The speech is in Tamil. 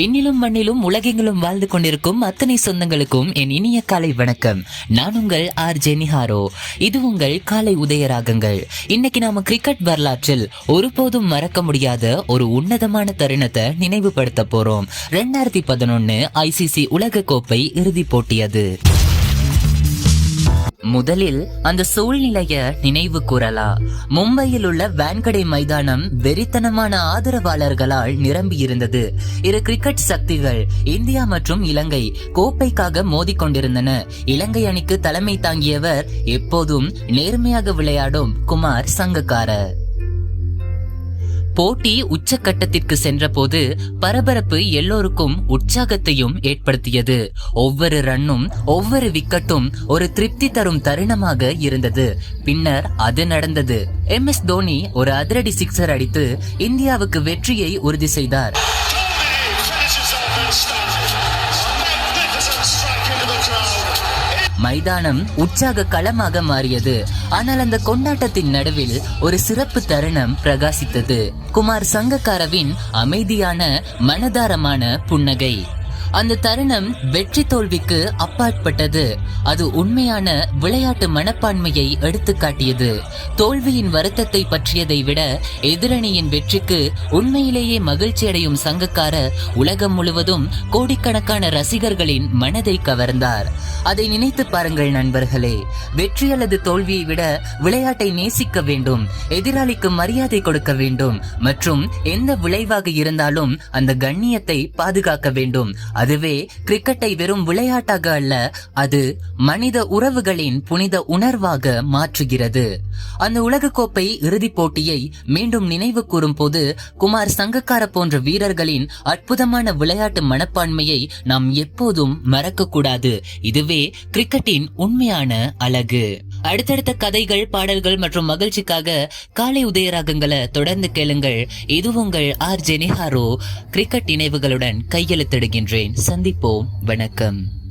விண்ணிலும் மண்ணிலும் உலகெங்கிலும் வாழ்ந்து கொண்டிருக்கும் அத்தனை சொந்தங்களுக்கும் என் இனிய காலை வணக்கம். நான் உங்கள் ஆர் ஜெனிஹாரோ இது உங்கள் காலை உதயராகங்கள். இன்னைக்கு நாம கிரிக்கெட் வரலாற்றில் ஒருபோதும் மறக்க முடியாத ஒரு உன்னதமான தருணத்தை நினைவுபடுத்த போறோம். ரெண்டாயிரத்தி பதினொன்னு ஐசிசி உலக கோப்பை இறுதி போட்டியது. முதலில் அந்த சூழ்நிலைய நினைவு கூறலா. மும்பையில் உள்ள வேன்கடை மைதானம் வெறித்தனமான ஆதரவாளர்களால் நிரம்பி இருந்தது இரு கிரிக்கெட் சக்திகள் இந்தியா மற்றும் இலங்கை கோப்பைக்காக மோதிக்கொண்டிருந்தன. இலங்கை அணிக்கு தலைமை தாங்கியவர் எப்போதும் நேர்மையாக விளையாடும் குமார் சங்கக்காரர். போட்டி உச்சக்கட்டத்திற்கு சென்றபோது பரபரப்பு எல்லோருக்கும் உற்சாகத்தையும் ஏற்படுத்தியது. ஒவ்வொரு ரன்னும் ஒவ்வொரு விக்கெட்டும் ஒரு திருப்தி தரும் தருணமாக இருந்தது. பின்னர் அது நடந்தது. எம் எஸ் தோனி ஒரு அதிரடி சிக்ஸர் அடித்து இந்தியாவுக்கு வெற்றியை உறுதி செய்தார். மைதானம் உற்சாக களமாக மாறியது. ஆனால் அந்த கொண்டாட்டத்தின் நடுவில் ஒரு சிறப்பு தருணம் பிரகாசித்தது. குமார் சங்கக்காரவின் அமைதியான மனதாரமான புன்னகை. அந்த தருணம் வெற்றி தோல்விக்கு அப்பாற்பட்டது. அது உண்மையான விளையாட்டு மனப்பான்மையை எடுத்து காட்டியது தோல்வியின் வருத்தத்தை பற்றியதை விட எதிரணியின் வெற்றிக்கு உண்மையிலேயே மகிழ்ச்சி அடையும் சங்கக்கார உலகம் முழுவதும் கோடிக்கணக்கான ரசிகர்களின் மனதை கவர்ந்தார். அதை நினைத்து பாருங்கள் நண்பர்களே வெற்றி அல்லது தோல்வியை விட விளையாட்டை நேசிக்க வேண்டும் எதிராளிக்கு மரியாதை கொடுக்க வேண்டும் மற்றும் எந்த விளைவாக இருந்தாலும் அந்த கண்ணியத்தை பாதுகாக்க வேண்டும். அதுவே கிரிக்கெட்டை வெறும் விளையாட்டாக அல்ல அது மனித உறவுகளின் புனித உணர்வாக மாற்றுகிறது. அந்த உலகக்கோப்பை இறுதிப் போட்டியை மீண்டும் நினைவு கூறும் போது குமார் சங்கக்கார போன்ற வீரர்களின் அற்புதமான விளையாட்டு மனப்பான்மையை நாம் எப்போதும் மறக்கக்கூடாது. இதுவே கிரிக்கெட்டின் உண்மையான அழகு. அடுத்தடுத்த கதைகள் பாடல்கள் மற்றும் மகிழ்ச்சிக்காக காலை உதயராகங்களை தொடர்ந்து கேளுங்கள். இது உங்கள் ஆர் ஜெனிஹாரோ. கிரிக்கெட் நினைவுகளுடன் கையெழுத்திடுகின்றேன். சந்திப்போம். வணக்கம்.